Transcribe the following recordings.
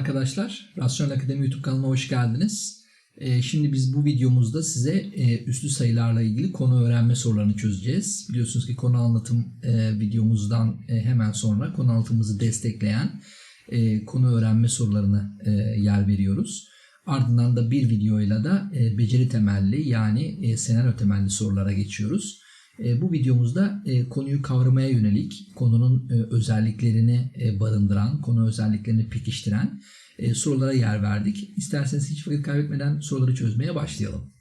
arkadaşlar. Rasyonel Akademi YouTube kanalına hoş geldiniz. Ee, şimdi biz bu videomuzda size e, üslü sayılarla ilgili konu öğrenme sorularını çözeceğiz. Biliyorsunuz ki konu anlatım e, videomuzdan e, hemen sonra konu anlatımımızı destekleyen e, konu öğrenme sorularını e, yer veriyoruz. Ardından da bir videoyla da e, beceri temelli yani e, senaryo temelli sorulara geçiyoruz. E, bu videomuzda e, konuyu kavramaya yönelik, konunun e, özelliklerini barındıran, konu özelliklerini pekiştiren sorulara yer verdik. İsterseniz hiç vakit kaybetmeden soruları çözmeye başlayalım.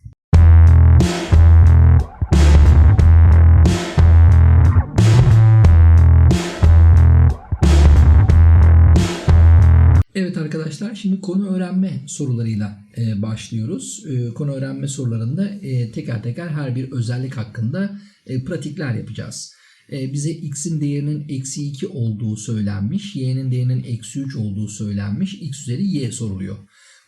Evet arkadaşlar şimdi konu öğrenme sorularıyla e, başlıyoruz. E, konu öğrenme sorularında e, teker teker her bir özellik hakkında e, pratikler yapacağız. E, bize x'in değerinin eksi 2 olduğu söylenmiş, y'nin değerinin eksi 3 olduğu söylenmiş, x üzeri y soruluyor.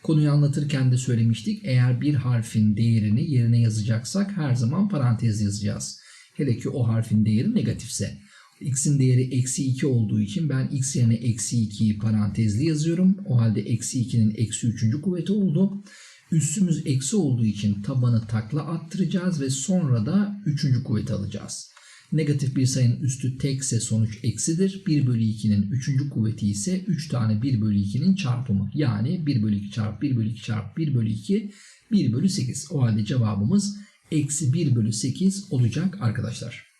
Konuyu anlatırken de söylemiştik eğer bir harfin değerini yerine yazacaksak her zaman parantez yazacağız. Hele ki o harfin değeri negatifse. X'in değeri eksi 2 olduğu için ben x yerine eksi 2'yi parantezli yazıyorum. O halde eksi 2'nin eksi 3. kuvveti oldu. Üstümüz eksi olduğu için tabanı takla attıracağız ve sonra da 3. kuvveti alacağız. Negatif bir sayının üstü tekse sonuç eksidir. 1 bölü 2'nin 3. kuvveti ise 3 tane 1 bölü 2'nin çarpımı. Yani 1 bölü 2 çarpı 1 bölü 2 çarpı 1 bölü 2 1 bölü 8. O halde cevabımız eksi 1 bölü 8 olacak arkadaşlar.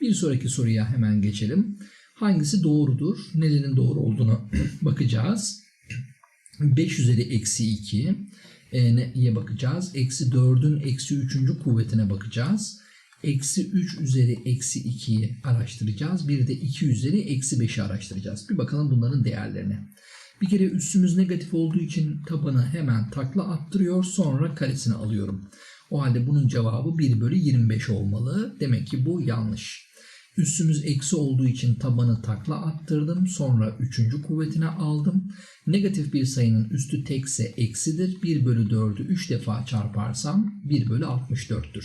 Bir sonraki soruya hemen geçelim. Hangisi doğrudur? Nelerin doğru olduğunu bakacağız. 5 üzeri eksi 2 e, neye bakacağız? Eksi 4'ün eksi 3. kuvvetine bakacağız. Eksi 3 üzeri eksi 2'yi araştıracağız. Bir de 2 üzeri eksi 5'i araştıracağız. Bir bakalım bunların değerlerine. Bir kere üstümüz negatif olduğu için tabanı hemen takla attırıyor. Sonra karesini alıyorum. O halde bunun cevabı 1 bölü 25 olmalı. Demek ki bu yanlış. Üstümüz eksi olduğu için tabanı takla attırdım. Sonra üçüncü kuvvetine aldım. Negatif bir sayının üstü tekse eksidir. 1 bölü 4'ü 3 defa çarparsam 1 bölü 64'tür.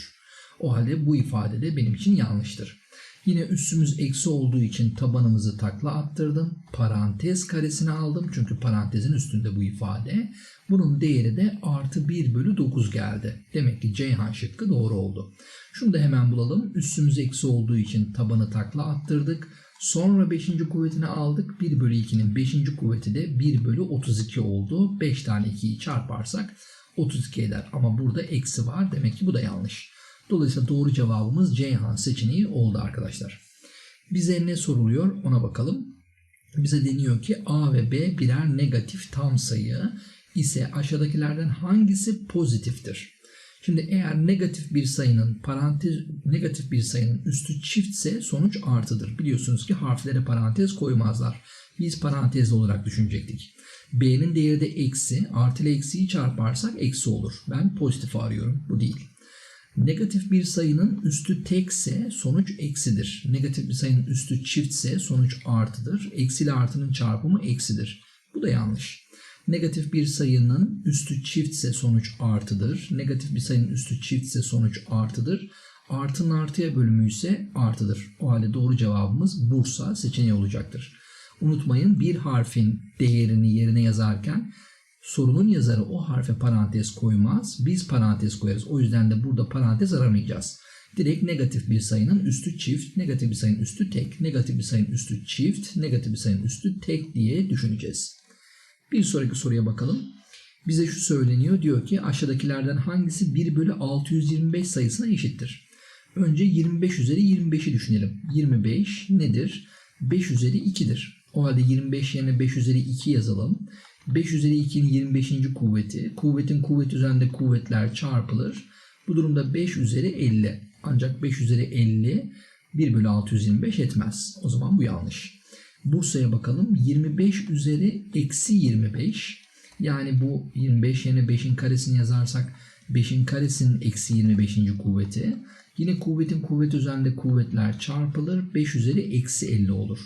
O halde bu ifade de benim için yanlıştır. Yine üstümüz eksi olduğu için tabanımızı takla attırdım. Parantez karesini aldım. Çünkü parantezin üstünde bu ifade. Bunun değeri de artı 1 bölü 9 geldi. Demek ki Ceyhan şıkkı doğru oldu. Şunu da hemen bulalım. Üstümüz eksi olduğu için tabanı takla attırdık. Sonra 5. kuvvetini aldık. 1 bölü 2'nin 5. kuvveti de 1 bölü 32 oldu. 5 tane 2'yi çarparsak 32 eder. Ama burada eksi var. Demek ki bu da yanlış. Dolayısıyla doğru cevabımız Ceyhan seçeneği oldu arkadaşlar. Bize ne soruluyor ona bakalım. Bize deniyor ki A ve B birer negatif tam sayı ise aşağıdakilerden hangisi pozitiftir? Şimdi eğer negatif bir sayının parantez negatif bir sayının üstü çiftse sonuç artıdır. Biliyorsunuz ki harflere parantez koymazlar. Biz parantezli olarak düşünecektik. B'nin değeri de eksi. Artı ile eksiyi çarparsak eksi olur. Ben pozitif arıyorum. Bu değil. Negatif bir sayının üstü tekse sonuç eksidir. Negatif bir sayının üstü çiftse sonuç artıdır. Eksi ile artının çarpımı eksidir. Bu da yanlış. Negatif bir sayının üstü çiftse sonuç artıdır. Negatif bir sayının üstü çiftse sonuç artıdır. Artının artıya bölümü ise artıdır. O halde doğru cevabımız Bursa seçeneği olacaktır. Unutmayın bir harfin değerini yerine yazarken sorunun yazarı o harfe parantez koymaz. Biz parantez koyarız. O yüzden de burada parantez aramayacağız. Direkt negatif bir sayının üstü çift, negatif bir sayının üstü tek, negatif bir sayının üstü çift, negatif bir sayının üstü tek diye düşüneceğiz. Bir sonraki soruya bakalım. Bize şu söyleniyor. Diyor ki aşağıdakilerden hangisi 1 bölü 625 sayısına eşittir? Önce 25 üzeri 25'i düşünelim. 25 nedir? 5 üzeri 2'dir. O halde 25 yerine 5 üzeri 2 yazalım. 5 üzeri 2'nin 25. kuvveti. Kuvvetin kuvvet üzerinde kuvvetler çarpılır. Bu durumda 5 üzeri 50. Ancak 5 üzeri 50 1 bölü 625 etmez. O zaman bu yanlış. Bursa'ya bakalım. 25 üzeri eksi 25. Yani bu 25 yerine 5'in karesini yazarsak 5'in karesinin eksi 25. kuvveti. Yine kuvvetin kuvvet üzerinde kuvvetler çarpılır. 5 üzeri eksi 50 olur.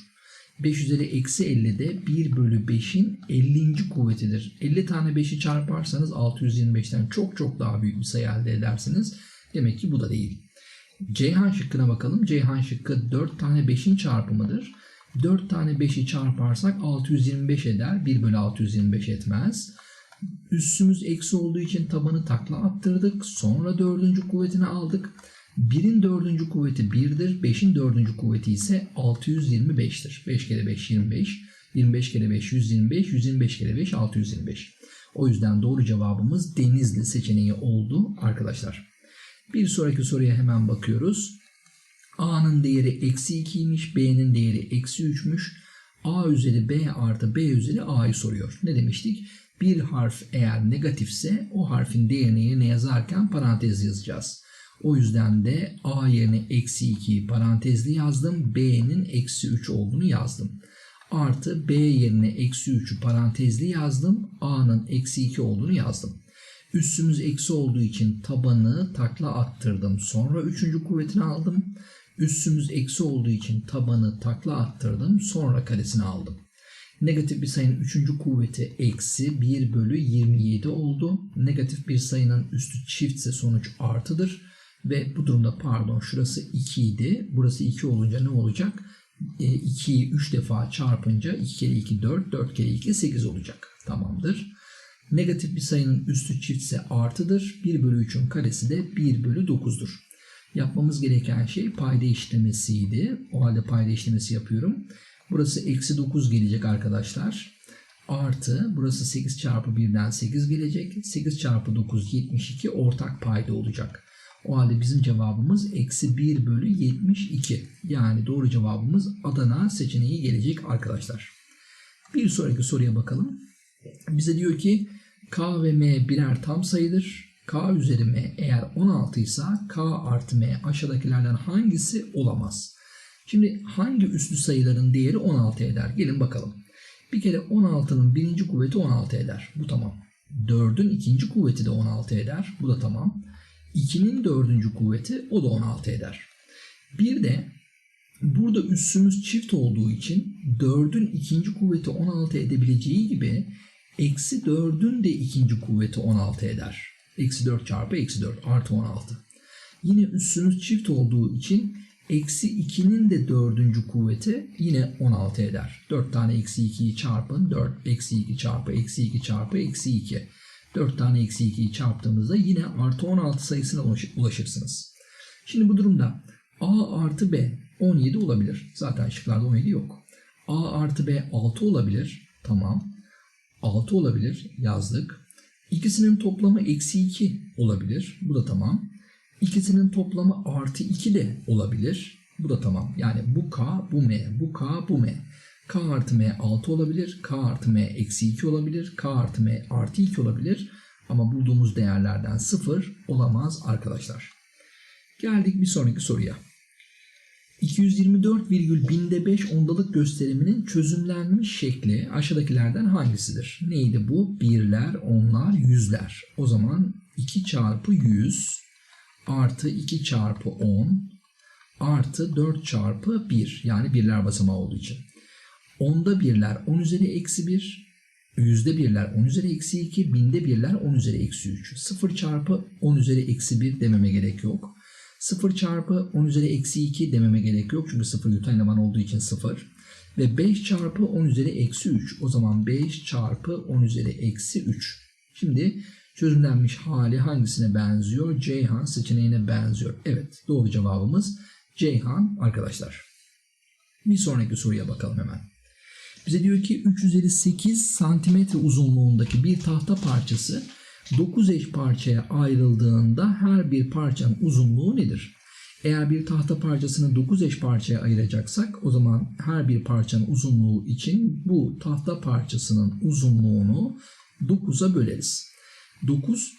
5 üzeri eksi 50 de 1 bölü 5'in 50. kuvvetidir. 50 tane 5'i çarparsanız 625'ten çok çok daha büyük bir sayı elde edersiniz. Demek ki bu da değil. Ceyhan şıkkına bakalım. Ceyhan şıkkı 4 tane 5'in çarpımıdır. 4 tane 5'i çarparsak 625 eder. 1 bölü 625 etmez. Üssümüz eksi olduğu için tabanı takla attırdık. Sonra dördüncü kuvvetini aldık. 1'in dördüncü kuvveti 1'dir. 5'in dördüncü kuvveti ise 625'tir. 5 kere 5 25. 25 kere 5 125. 125 kere 5 625. O yüzden doğru cevabımız Denizli seçeneği oldu arkadaşlar. Bir sonraki soruya hemen bakıyoruz. A'nın değeri eksi 2'ymiş. B'nin değeri eksi 3'müş. A üzeri B artı B üzeri A'yı soruyor. Ne demiştik? Bir harf eğer negatifse o harfin değerini yerine yazarken parantez yazacağız. O yüzden de A yerine eksi 2'yi parantezli yazdım. B'nin eksi 3 olduğunu yazdım. Artı B yerine eksi 3'ü parantezli yazdım. A'nın eksi 2 olduğunu yazdım. Üssümüz eksi olduğu için tabanı takla attırdım. Sonra üçüncü kuvvetini aldım. Üssümüz eksi olduğu için tabanı takla attırdım. Sonra karesini aldım. Negatif bir sayının üçüncü kuvveti eksi 1 bölü 27 oldu. Negatif bir sayının üstü çiftse sonuç artıdır. Ve bu durumda pardon şurası 2 idi. Burası 2 olunca ne olacak? 2'yi 3 defa çarpınca 2 kere 2 4, 4 kere 2 8 olacak. Tamamdır. Negatif bir sayının üstü çiftse artıdır. 1 bölü 3'ün karesi de 1 bölü 9'dur. Yapmamız gereken şey payda işlemesiydi. O halde payda işlemesi yapıyorum. Burası eksi 9 gelecek arkadaşlar. Artı burası 8 çarpı 1'den 8 gelecek. 8 çarpı 9 72 ortak payda olacak. O halde bizim cevabımız eksi 1 bölü 72. Yani doğru cevabımız Adana seçeneği gelecek arkadaşlar. Bir sonraki soruya bakalım. Bize diyor ki K ve M birer tam sayıdır. K üzeri M eğer 16 ise K artı M aşağıdakilerden hangisi olamaz? Şimdi hangi üslü sayıların değeri 16 eder? Gelin bakalım. Bir kere 16'nın birinci kuvveti 16 eder. Bu tamam. 4'ün ikinci kuvveti de 16 eder. Bu da tamam. 2'nin dördüncü kuvveti o da 16 eder. Bir de burada üssümüz çift olduğu için 4'ün ikinci kuvveti 16 edebileceği gibi eksi 4'ün de ikinci kuvveti 16 eder. Eksi 4 çarpı eksi 4 artı 16. Yine üssümüz çift olduğu için eksi 2'nin de dördüncü kuvveti yine 16 eder. 4 tane eksi 2'yi çarpın. 4 eksi 2 çarpı eksi 2 çarpı eksi 2. 4 tane eksi 2'yi çarptığımızda yine artı 16 sayısına ulaşırsınız. Şimdi bu durumda A artı B 17 olabilir. Zaten şıklarda 17 yok. A artı B 6 olabilir. Tamam. 6 olabilir. Yazdık. İkisinin toplamı eksi 2 olabilir. Bu da tamam. İkisinin toplamı artı 2 de olabilir. Bu da tamam. Yani bu K, bu M, bu K, bu M. K artı M 6 olabilir. K artı M eksi 2 olabilir. K artı M artı 2 olabilir. Ama bulduğumuz değerlerden 0 olamaz arkadaşlar. Geldik bir sonraki soruya. 224,5 ondalık gösteriminin çözümlenmiş şekli aşağıdakilerden hangisidir? Neydi bu? Birler, onlar, yüzler. O zaman 2 çarpı 100 artı 2 çarpı 10 artı 4 çarpı 1 yani birler basamağı olduğu için. Onda birler 10 üzeri eksi 1, yüzde birler 10 üzeri eksi 2, binde birler 10 üzeri eksi 3. 0 çarpı 10 üzeri eksi 1 dememe gerek yok. 0 çarpı 10 üzeri eksi 2 dememe gerek yok. Çünkü 0 yutan eleman olduğu için 0. Ve 5 çarpı 10 üzeri eksi 3. O zaman 5 çarpı 10 üzeri eksi 3. Şimdi çözümlenmiş hali hangisine benziyor? Ceyhan seçeneğine benziyor. Evet doğru cevabımız Ceyhan arkadaşlar. Bir sonraki soruya bakalım hemen. Bize diyor ki 3 üzeri 8 santimetre uzunluğundaki bir tahta parçası 9 eş parçaya ayrıldığında her bir parçanın uzunluğu nedir? Eğer bir tahta parçasını 9 eş parçaya ayıracaksak o zaman her bir parçanın uzunluğu için bu tahta parçasının uzunluğunu 9'a böleriz. 9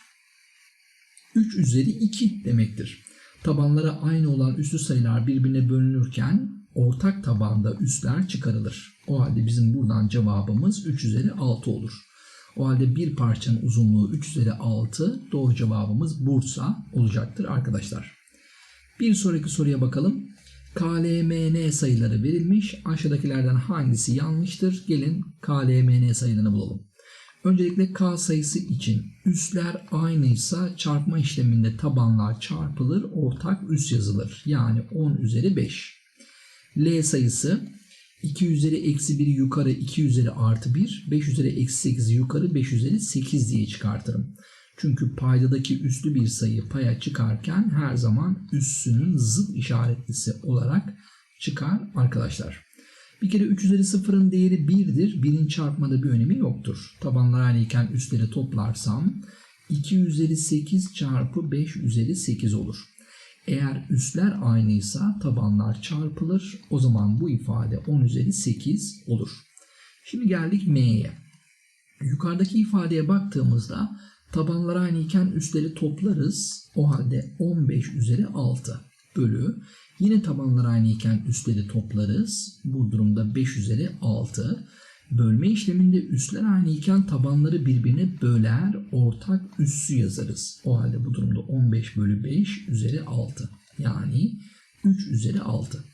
3 üzeri 2 demektir. Tabanlara aynı olan üslü sayılar birbirine bölünürken ortak tabanda üsler çıkarılır. O halde bizim buradan cevabımız 3 üzeri 6 olur. O halde bir parçanın uzunluğu 3 üzeri 6 doğru cevabımız Bursa olacaktır arkadaşlar. Bir sonraki soruya bakalım. KLMN sayıları verilmiş. Aşağıdakilerden hangisi yanlıştır? Gelin KLMN sayılarını bulalım. Öncelikle K sayısı için üsler aynıysa çarpma işleminde tabanlar çarpılır, ortak üs yazılır. Yani 10 üzeri 5. L sayısı 2 üzeri eksi 1'i yukarı 2 üzeri artı 1. 5 üzeri eksi 8'i yukarı 5 üzeri 8 diye çıkartırım. Çünkü paydadaki üslü bir sayı paya çıkarken her zaman üssünün zıt işaretlisi olarak çıkar arkadaşlar. Bir kere 3 üzeri 0'ın değeri 1'dir. 1'in çarpmada bir önemi yoktur. Tabanlar aynıyken üstleri toplarsam 2 üzeri 8 çarpı 5 üzeri 8 olur. Eğer üsler aynıysa tabanlar çarpılır. O zaman bu ifade 10 üzeri 8 olur. Şimdi geldik M'ye. Yukarıdaki ifadeye baktığımızda tabanlar aynıyken üstleri toplarız. O halde 15 üzeri 6 bölü. Yine tabanlar aynıyken üstleri toplarız. Bu durumda 5 üzeri 6. Bölme işleminde üstler aynıyken tabanları birbirine böler, ortak üssü yazarız. O halde bu durumda 15 bölü 5 üzeri 6. Yani 3 üzeri 6.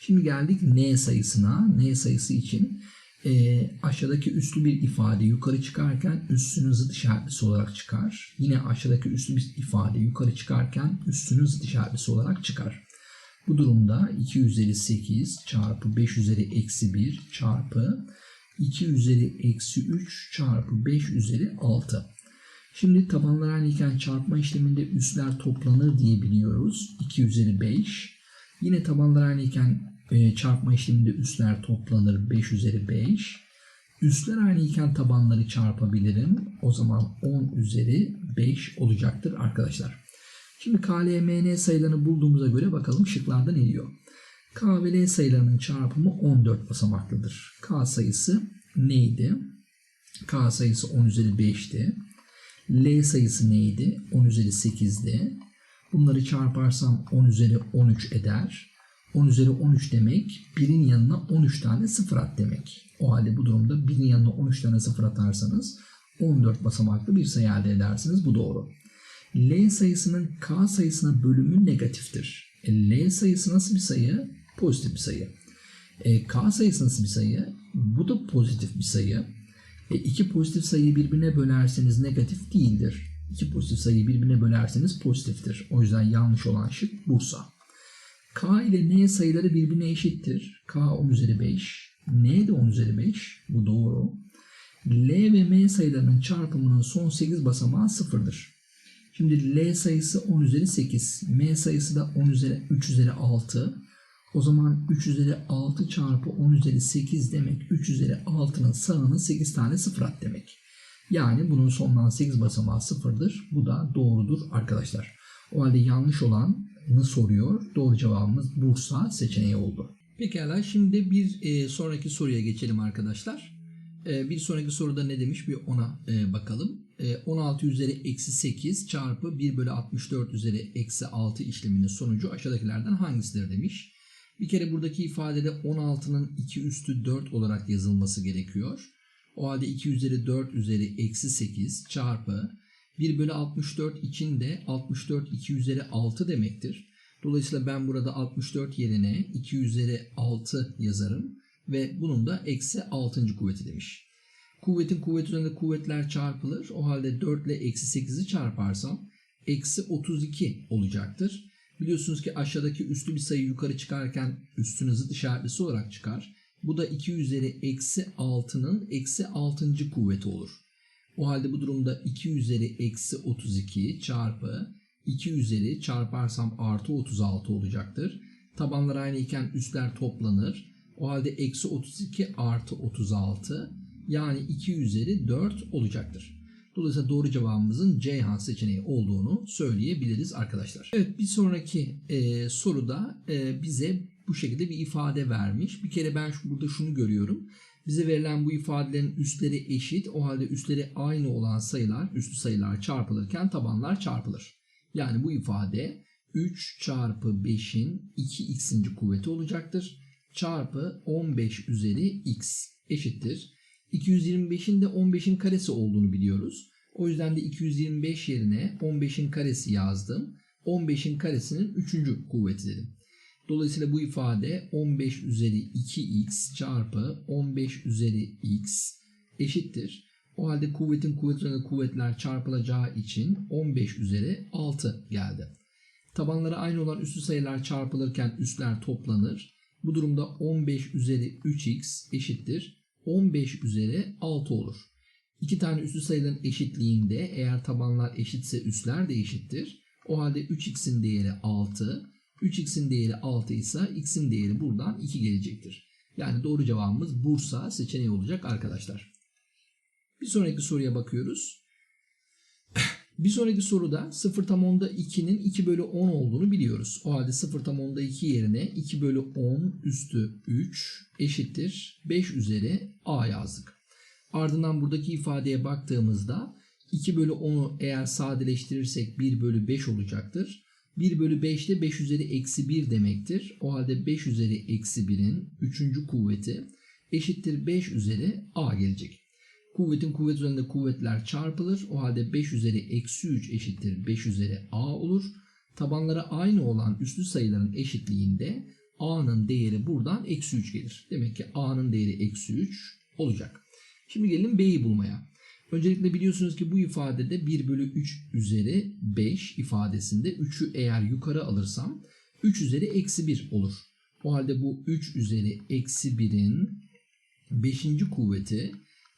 Şimdi geldik n sayısına. n sayısı için e, aşağıdaki üslü bir ifade yukarı çıkarken üssünün zıt işaretlisi olarak çıkar. Yine aşağıdaki üslü bir ifade yukarı çıkarken üssünün zıt işaretlisi olarak çıkar. Bu durumda 2 üzeri 8 çarpı 5 üzeri eksi 1 çarpı 2 üzeri eksi 3 çarpı 5 üzeri 6. Şimdi tabanlar aynıyken çarpma işleminde üsler toplanır diye biliyoruz. 2 üzeri 5. Yine tabanlar aynıyken e, çarpma işleminde üsler toplanır 5 üzeri 5. Üsler aynıyken tabanları çarpabilirim. O zaman 10 üzeri 5 olacaktır arkadaşlar. Şimdi K, L, M, N sayılarını bulduğumuza göre bakalım şıklarda ne diyor. K ve L sayılarının çarpımı 14 basamaklıdır. K sayısı neydi? K sayısı 10 üzeri 5'ti. L sayısı neydi? 10 üzeri 8'di. Bunları çarparsam 10 üzeri 13 eder. 10 üzeri 13 demek 1'in yanına 13 tane sıfır at demek. O halde bu durumda 1'in yanına 13 tane sıfır atarsanız 14 basamaklı bir sayı elde edersiniz. Bu doğru. L sayısının K sayısına bölümü negatiftir. E, L sayısı nasıl bir sayı? Pozitif bir sayı. E, K sayısı nasıl bir sayı? Bu da pozitif bir sayı. E, iki pozitif sayıyı birbirine bölerseniz negatif değildir. İki pozitif sayıyı birbirine bölerseniz pozitiftir. O yüzden yanlış olan şık Bursa. K ile N sayıları birbirine eşittir. K 10 üzeri 5. N de 10 üzeri 5. Bu doğru. L ve M sayılarının çarpımının son 8 basamağı sıfırdır. Şimdi L sayısı 10 üzeri 8. M sayısı da 10 üzeri 3 üzeri 6. O zaman 3 üzeri 6 çarpı 10 üzeri 8 demek 3 üzeri 6'nın sağını 8 tane sıfır at demek. Yani bunun sondan 8 basamağı sıfırdır. Bu da doğrudur arkadaşlar. O halde yanlış olanı soruyor. Doğru cevabımız Bursa seçeneği oldu. Pekala şimdi bir e, sonraki soruya geçelim arkadaşlar. E, bir sonraki soruda ne demiş bir ona e, bakalım. E, 16 üzeri eksi 8 çarpı 1 bölü 64 üzeri eksi 6 işleminin sonucu aşağıdakilerden hangisidir demiş. Bir kere buradaki ifadede 16'nın 2 üstü 4 olarak yazılması gerekiyor. O halde 2 üzeri 4 üzeri eksi 8 çarpı 1 bölü 64 için de 64 2 üzeri 6 demektir. Dolayısıyla ben burada 64 yerine 2 üzeri 6 yazarım ve bunun da eksi 6. kuvveti demiş. Kuvvetin kuvvet üzerinde kuvvetler çarpılır. O halde 4 ile eksi 8'i çarparsam eksi 32 olacaktır. Biliyorsunuz ki aşağıdaki üslü bir sayı yukarı çıkarken üstüne zıt işaretlisi olarak çıkar. Bu da 2 üzeri eksi 6'nın eksi 6. kuvveti olur. O halde bu durumda 2 üzeri eksi 32 çarpı 2 üzeri çarparsam artı 36 olacaktır. Tabanlar aynı iken üstler toplanır. O halde eksi 32 artı 36 yani 2 üzeri 4 olacaktır. Dolayısıyla doğru cevabımızın Ceyhan seçeneği olduğunu söyleyebiliriz arkadaşlar. Evet bir sonraki e, soruda e, bize bu şekilde bir ifade vermiş. Bir kere ben burada şunu görüyorum. Bize verilen bu ifadelerin üstleri eşit. O halde üstleri aynı olan sayılar, üstü sayılar çarpılırken tabanlar çarpılır. Yani bu ifade 3 çarpı 5'in 2x'inci kuvveti olacaktır. Çarpı 15 üzeri x eşittir. 225'in de 15'in karesi olduğunu biliyoruz. O yüzden de 225 yerine 15'in karesi yazdım. 15'in karesinin 3. kuvveti dedim. Dolayısıyla bu ifade 15 üzeri 2x çarpı 15 üzeri x eşittir. O halde kuvvetin kuvvet üzerinde kuvvetler çarpılacağı için 15 üzeri 6 geldi. Tabanları aynı olan üstü sayılar çarpılırken üstler toplanır. Bu durumda 15 üzeri 3x eşittir 15 üzeri 6 olur. İki tane üslü sayıların eşitliğinde eğer tabanlar eşitse üsler de eşittir. O halde 3x'in değeri 6. 3x'in değeri 6 ise x'in değeri buradan 2 gelecektir. Yani doğru cevabımız Bursa seçeneği olacak arkadaşlar. Bir sonraki soruya bakıyoruz. Bir sonraki soruda 0 tam onda 2'nin 2 bölü 10 olduğunu biliyoruz. O halde 0 tam onda 2 yerine 2 bölü 10 üstü 3 eşittir 5 üzeri a yazdık. Ardından buradaki ifadeye baktığımızda 2 bölü 10'u eğer sadeleştirirsek 1 bölü 5 olacaktır. 1 bölü 5 de 5 üzeri eksi 1 demektir. O halde 5 üzeri eksi 1'in 3. kuvveti eşittir 5 üzeri a gelecek. Kuvvetin kuvvet üzerinde kuvvetler çarpılır. O halde 5 üzeri eksi 3 eşittir 5 üzeri a olur. Tabanlara aynı olan üslü sayıların eşitliğinde a'nın değeri buradan eksi 3 gelir. Demek ki a'nın değeri eksi 3 olacak. Şimdi gelelim b'yi bulmaya. Öncelikle biliyorsunuz ki bu ifadede 1 bölü 3 üzeri 5 ifadesinde 3'ü eğer yukarı alırsam 3 üzeri eksi 1 olur. O halde bu 3 üzeri eksi 1'in 5. kuvveti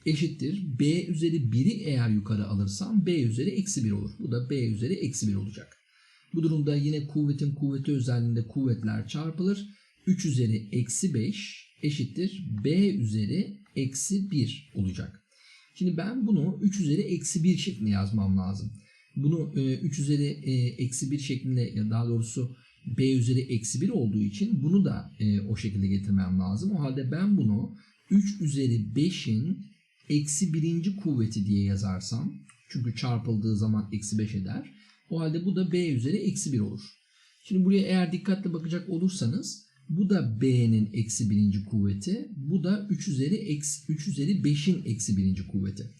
eşittir. B üzeri 1'i eğer yukarı alırsam B üzeri eksi 1 olur. Bu da B üzeri eksi 1 olacak. Bu durumda yine kuvvetin kuvveti özelliğinde kuvvetler çarpılır. 3 üzeri eksi 5 eşittir. B üzeri eksi 1 olacak. Şimdi ben bunu 3 üzeri eksi 1 şeklinde yazmam lazım. Bunu 3 üzeri e, eksi 1 şeklinde ya daha doğrusu B üzeri eksi 1 olduğu için bunu da e, o şekilde getirmem lazım. O halde ben bunu 3 üzeri 5'in eksi birinci kuvveti diye yazarsam çünkü çarpıldığı zaman eksi 5 eder. O halde bu da b üzeri eksi 1 olur. Şimdi buraya eğer dikkatli bakacak olursanız bu da b'nin eksi birinci kuvveti. Bu da 3 üzeri, eksi, 3 üzeri 5'in eksi birinci kuvveti.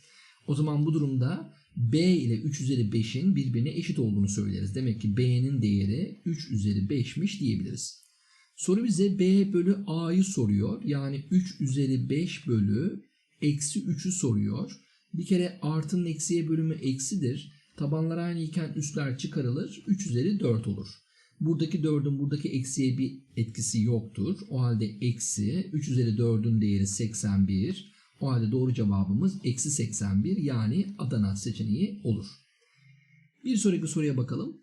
O zaman bu durumda b ile 3 üzeri 5'in birbirine eşit olduğunu söyleriz. Demek ki b'nin değeri 3 üzeri 5'miş diyebiliriz. Soru bize b bölü a'yı soruyor. Yani 3 üzeri 5 bölü eksi 3'ü soruyor. Bir kere artının eksiye bölümü eksidir. Tabanlar aynı iken üstler çıkarılır. 3 üzeri 4 olur. Buradaki 4'ün buradaki eksiye bir etkisi yoktur. O halde eksi 3 üzeri 4'ün değeri 81. O halde doğru cevabımız eksi 81 yani Adana seçeneği olur. Bir sonraki soruya bakalım.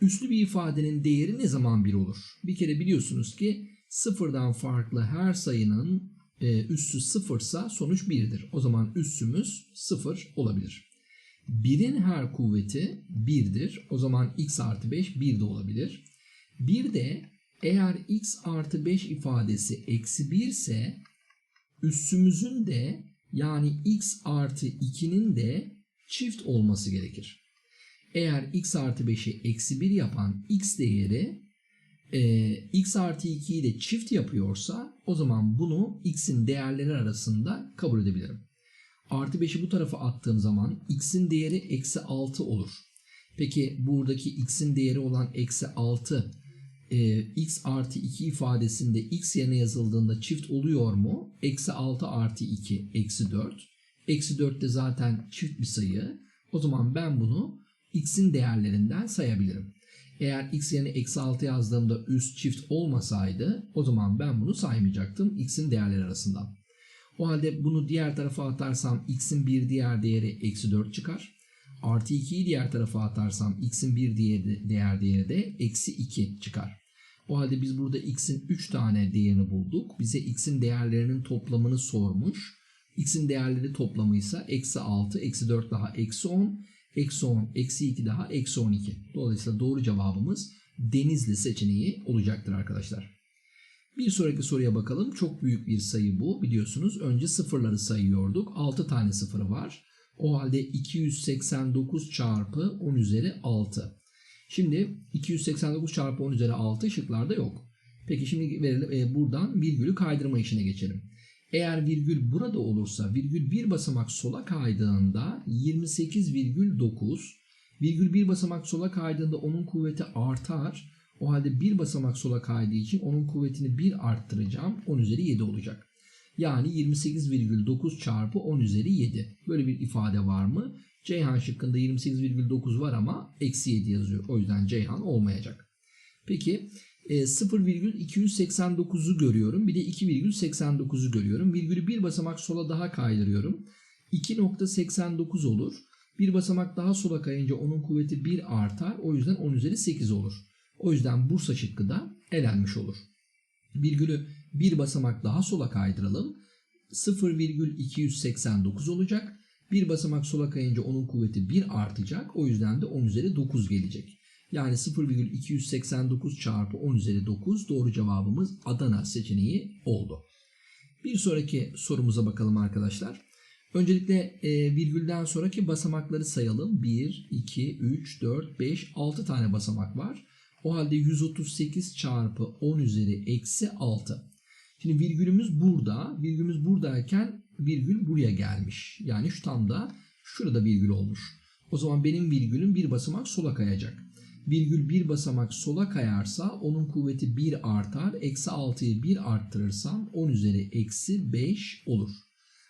Üslü bir ifadenin değeri ne zaman 1 olur? Bir kere biliyorsunuz ki sıfırdan farklı her sayının e, üssü sıfırsa sonuç 1'dir. O zaman üssümüz 0 olabilir. 1'in her kuvveti 1'dir. O zaman x artı 5 1 de olabilir. Bir de eğer x artı 5 ifadesi eksi 1 ise üssümüzün de yani x artı 2'nin de çift olması gerekir. Eğer x artı 5'i eksi 1 yapan x değeri e, x artı 2'yi de çift yapıyorsa o zaman bunu x'in değerleri arasında kabul edebilirim. Artı 5'i bu tarafa attığım zaman x'in değeri eksi 6 olur. Peki buradaki x'in değeri olan eksi 6 e, x artı 2 ifadesinde x yerine yazıldığında çift oluyor mu? Eksi 6 artı 2 eksi 4. Eksi 4 de zaten çift bir sayı. O zaman ben bunu x'in değerlerinden sayabilirim. Eğer x yerine eksi 6 yazdığımda üst çift olmasaydı o zaman ben bunu saymayacaktım x'in değerleri arasından. O halde bunu diğer tarafa atarsam x'in bir diğer değeri eksi 4 çıkar. Artı 2'yi diğer tarafa atarsam x'in bir diğer, değer değeri de eksi 2 çıkar. O halde biz burada x'in 3 tane değerini bulduk. Bize x'in değerlerinin toplamını sormuş. x'in değerleri toplamıysa eksi 6, eksi 4 daha eksi 10. Eksi 10, eksi 2 daha eksi 12. Dolayısıyla doğru cevabımız Denizli seçeneği olacaktır arkadaşlar. Bir sonraki soruya bakalım. Çok büyük bir sayı bu. Biliyorsunuz önce sıfırları sayıyorduk. 6 tane sıfırı var. O halde 289 çarpı 10 üzeri 6. Şimdi 289 çarpı 10 üzeri 6 şıklarda yok. Peki şimdi verelim, e, buradan virgülü kaydırma işine geçelim. Eğer virgül burada olursa virgül bir basamak sola kaydığında 28,9 virgül bir basamak sola kaydığında onun kuvveti artar. O halde bir basamak sola kaydığı için onun kuvvetini 1 arttıracağım. 10 üzeri 7 olacak. Yani 28,9 çarpı 10 üzeri 7. Böyle bir ifade var mı? Ceyhan şıkkında 28,9 var ama eksi 7 yazıyor. O yüzden Ceyhan olmayacak. Peki 0,289'u görüyorum. Bir de 2,89'u görüyorum. Virgülü bir basamak sola daha kaydırıyorum. 2.89 olur. Bir basamak daha sola kayınca onun kuvveti 1 artar. O yüzden 10 üzeri 8 olur. O yüzden Bursa şıkkı da elenmiş olur. Virgülü bir basamak daha sola kaydıralım. 0,289 olacak. Bir basamak sola kayınca onun kuvveti 1 artacak. O yüzden de 10 üzeri 9 gelecek. Yani 0,289 çarpı 10 üzeri 9 doğru cevabımız Adana seçeneği oldu. Bir sonraki sorumuza bakalım arkadaşlar. Öncelikle e, virgülden sonraki basamakları sayalım. 1, 2, 3, 4, 5, 6 tane basamak var. O halde 138 çarpı 10 üzeri eksi 6. Şimdi virgülümüz burada. Virgülümüz buradayken virgül buraya gelmiş. Yani şu tam da şurada virgül olmuş. O zaman benim virgülüm bir basamak sola kayacak. Virgül bir basamak sola kayarsa onun kuvveti 1 artar. Eksi 6'yı 1 arttırırsam 10 üzeri eksi 5 olur.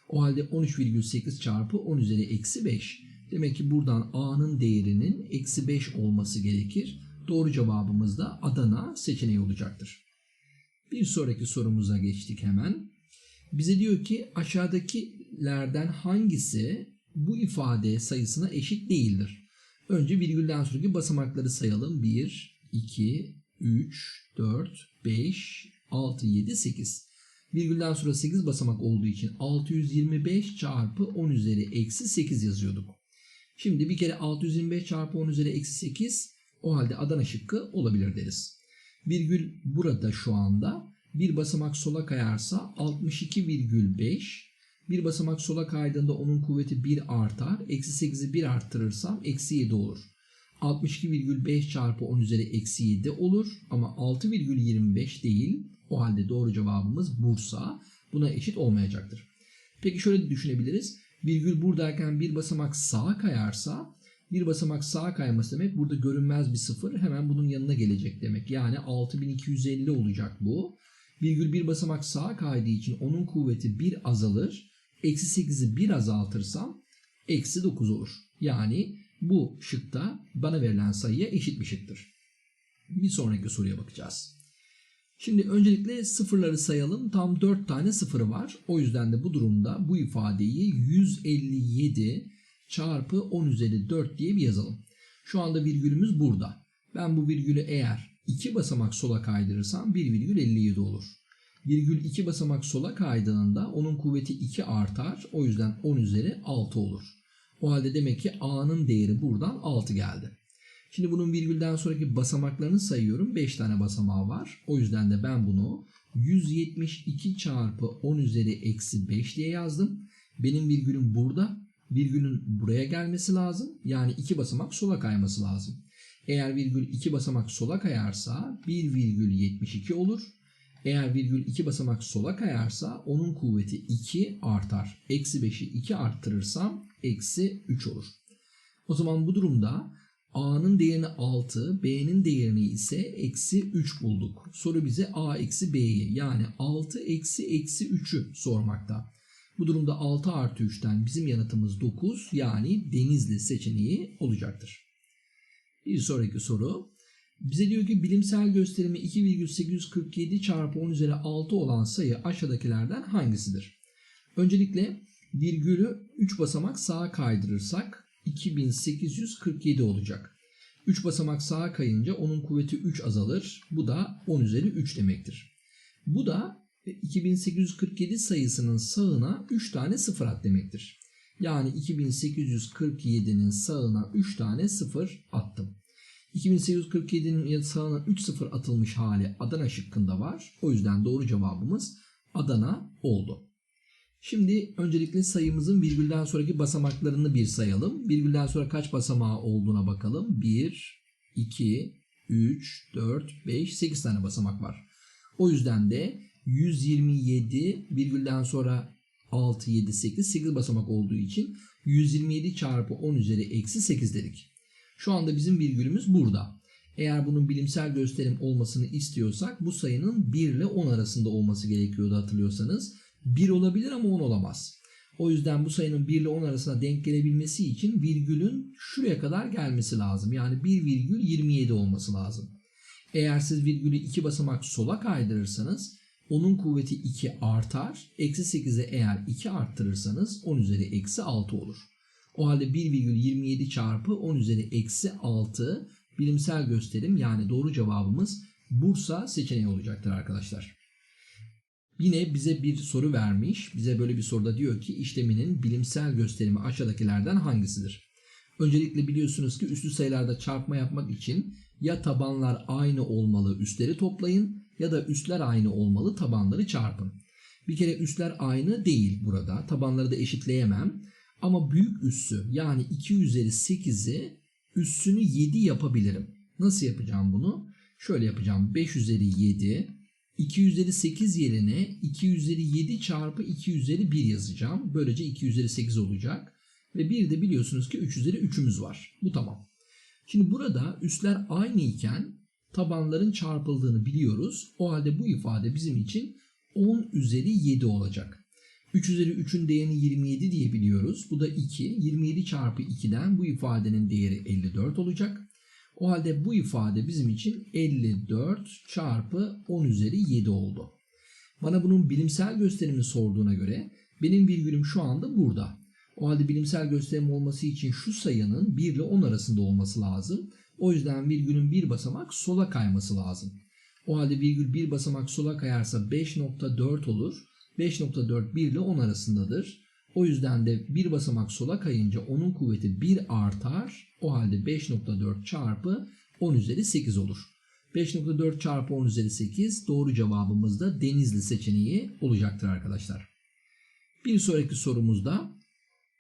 O halde 13,8 çarpı 10 üzeri eksi 5. Demek ki buradan A'nın değerinin eksi 5 olması gerekir. Doğru cevabımız da Adana seçeneği olacaktır. Bir sonraki sorumuza geçtik hemen. Bize diyor ki aşağıdakilerden hangisi bu ifade sayısına eşit değildir? Önce virgülden sonraki basamakları sayalım. 1, 2, 3, 4, 5, 6, 7, 8. Virgülden sonra 8 basamak olduğu için 625 çarpı 10 üzeri eksi 8 yazıyorduk. Şimdi bir kere 625 çarpı 10 üzeri eksi 8 o halde Adana şıkkı olabilir deriz. Virgül burada şu anda bir basamak sola kayarsa 62,5 bir basamak sola kaydığında onun kuvveti 1 artar. Eksi 8'i 1 arttırırsam eksi 7 olur. 62,5 çarpı 10 üzeri eksi 7 olur. Ama 6,25 değil. O halde doğru cevabımız Bursa. Buna eşit olmayacaktır. Peki şöyle düşünebiliriz. Virgül buradayken bir basamak sağa kayarsa bir basamak sağa kayması demek burada görünmez bir sıfır hemen bunun yanına gelecek demek. Yani 6250 olacak bu. Virgül bir basamak sağa kaydığı için onun kuvveti 1 azalır. Eksi 8'i 1 azaltırsam eksi 9 olur. Yani bu şıkta bana verilen sayıya eşit bir şıktır. Bir sonraki soruya bakacağız. Şimdi öncelikle sıfırları sayalım. Tam 4 tane sıfırı var. O yüzden de bu durumda bu ifadeyi 157 çarpı 10 üzeri 4 diye bir yazalım. Şu anda virgülümüz burada. Ben bu virgülü eğer 2 basamak sola kaydırırsam 1,57 olur. Virgül 2 basamak sola kaydığında onun kuvveti 2 artar. O yüzden 10 üzeri 6 olur. O halde demek ki A'nın değeri buradan 6 geldi. Şimdi bunun virgülden sonraki basamaklarını sayıyorum. 5 tane basamağı var. O yüzden de ben bunu 172 çarpı 10 üzeri eksi 5 diye yazdım. Benim virgülüm burada. Virgülün buraya gelmesi lazım. Yani 2 basamak sola kayması lazım. Eğer virgül 2 basamak sola kayarsa 1,72 olur. Eğer virgül 2 basamak sola kayarsa onun kuvveti 2 artar. Eksi 5'i 2 arttırırsam eksi 3 olur. O zaman bu durumda A'nın değerini 6, B'nin değerini ise eksi 3 bulduk. Soru bize A eksi B'yi yani 6 eksi eksi 3'ü sormakta. Bu durumda 6 artı 3'ten bizim yanıtımız 9 yani Denizli seçeneği olacaktır. Bir sonraki soru. Bize diyor ki bilimsel gösterimi 2,847 çarpı 10 üzeri 6 olan sayı aşağıdakilerden hangisidir? Öncelikle virgülü 3 basamak sağa kaydırırsak 2847 olacak. 3 basamak sağa kayınca onun kuvveti 3 azalır. Bu da 10 üzeri 3 demektir. Bu da 2847 sayısının sağına 3 tane sıfır at demektir. Yani 2847'nin sağına 3 tane sıfır attım. 2847'nin sağına 3 sıfır atılmış hali Adana şıkkında var. O yüzden doğru cevabımız Adana oldu. Şimdi öncelikle sayımızın virgülden sonraki basamaklarını bir sayalım. Virgülden sonra kaç basamağı olduğuna bakalım. 1, 2, 3, 4, 5, 8 tane basamak var. O yüzden de 127 virgülden sonra 6, 7, 8, 8 basamak olduğu için 127 çarpı 10 üzeri eksi 8 dedik. Şu anda bizim virgülümüz burada. Eğer bunun bilimsel gösterim olmasını istiyorsak bu sayının 1 ile 10 arasında olması gerekiyordu hatırlıyorsanız. 1 olabilir ama 10 olamaz. O yüzden bu sayının 1 ile 10 arasına denk gelebilmesi için virgülün şuraya kadar gelmesi lazım. Yani 1,27 olması lazım. Eğer siz virgülü 2 basamak sola kaydırırsanız onun kuvveti 2 artar. Eksi 8'e eğer 2 arttırırsanız 10 üzeri eksi 6 olur. O halde 1,27 çarpı 10 üzeri eksi 6 bilimsel gösterim yani doğru cevabımız Bursa seçeneği olacaktır arkadaşlar. Yine bize bir soru vermiş. Bize böyle bir soruda diyor ki işleminin bilimsel gösterimi aşağıdakilerden hangisidir? Öncelikle biliyorsunuz ki üslü sayılarda çarpma yapmak için ya tabanlar aynı olmalı üstleri toplayın ya da üstler aynı olmalı tabanları çarpın. Bir kere üstler aynı değil burada. Tabanları da eşitleyemem. Ama büyük üssü yani 2 üzeri 8'i üssünü 7 yapabilirim. Nasıl yapacağım bunu? Şöyle yapacağım. 5 üzeri 7 2 üzeri 8 yerine 2 üzeri 7 çarpı 2 üzeri 1 yazacağım. Böylece 2 üzeri 8 olacak. Ve bir de biliyorsunuz ki 3 üzeri 3'ümüz var. Bu tamam. Şimdi burada üstler aynı iken tabanların çarpıldığını biliyoruz. O halde bu ifade bizim için 10 üzeri 7 olacak. 3 üzeri 3'ün değerini 27 diye biliyoruz. Bu da 2. 27 çarpı 2'den bu ifadenin değeri 54 olacak. O halde bu ifade bizim için 54 çarpı 10 üzeri 7 oldu. Bana bunun bilimsel gösterimini sorduğuna göre benim virgülüm şu anda burada. O halde bilimsel gösterim olması için şu sayının 1 ile 10 arasında olması lazım. O yüzden virgülün bir basamak sola kayması lazım. O halde virgül bir basamak sola kayarsa 5.4 olur. 5.4 1 ile 10 arasındadır. O yüzden de bir basamak sola kayınca onun kuvveti 1 artar. O halde 5.4 çarpı 10 üzeri 8 olur. 5.4 çarpı 10 üzeri 8 doğru cevabımız da Denizli seçeneği olacaktır arkadaşlar. Bir sonraki sorumuzda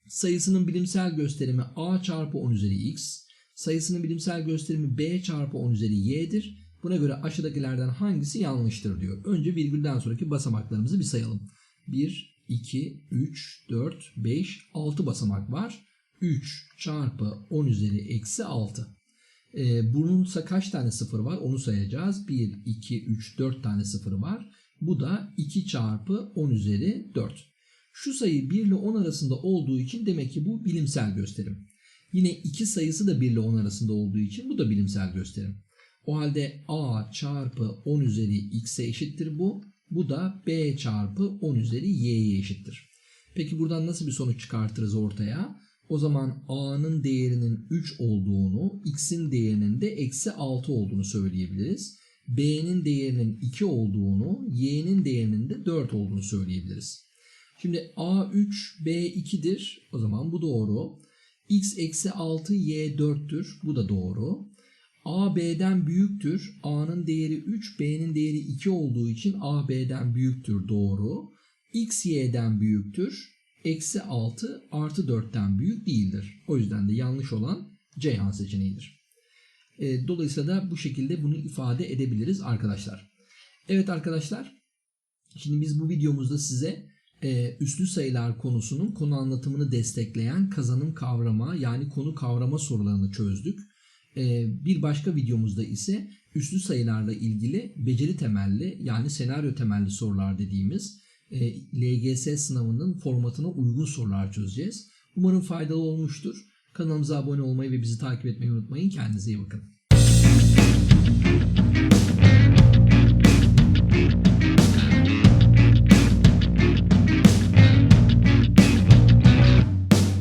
sayısının bilimsel gösterimi a çarpı 10 üzeri x, sayısının bilimsel gösterimi b çarpı 10 üzeri y'dir. Buna göre aşağıdakilerden hangisi yanlıştır diyor. Önce virgülden sonraki basamaklarımızı bir sayalım. 1, 2, 3, 4, 5, 6 basamak var. 3 çarpı 10 üzeri eksi 6. Ee, bununsa kaç tane sıfır var onu sayacağız. 1, 2, 3, 4 tane sıfır var. Bu da 2 çarpı 10 üzeri 4. Şu sayı 1 ile 10 arasında olduğu için demek ki bu bilimsel gösterim. Yine 2 sayısı da 1 ile 10 arasında olduğu için bu da bilimsel gösterim. O halde a çarpı 10 üzeri x'e eşittir bu. Bu da b çarpı 10 üzeri y'ye eşittir. Peki buradan nasıl bir sonuç çıkartırız ortaya? O zaman a'nın değerinin 3 olduğunu, x'in değerinin de eksi 6 olduğunu söyleyebiliriz. b'nin değerinin 2 olduğunu, y'nin değerinin de 4 olduğunu söyleyebiliriz. Şimdi a3, b2'dir. O zaman bu doğru. x eksi 6, y 4'tür. Bu da doğru. A B'den büyüktür. A'nın değeri 3, B'nin değeri 2 olduğu için A B'den büyüktür. Doğru. X Y'den büyüktür. Eksi 6 artı 4'ten büyük değildir. O yüzden de yanlış olan Ceyhan seçeneğidir. E, dolayısıyla da bu şekilde bunu ifade edebiliriz arkadaşlar. Evet arkadaşlar. Şimdi biz bu videomuzda size e, üslü sayılar konusunun konu anlatımını destekleyen kazanım kavrama yani konu kavrama sorularını çözdük. Bir başka videomuzda ise üslü sayılarla ilgili beceri temelli yani senaryo temelli sorular dediğimiz LGS sınavının formatına uygun sorular çözeceğiz. Umarım faydalı olmuştur. Kanalımıza abone olmayı ve bizi takip etmeyi unutmayın. Kendinize iyi bakın.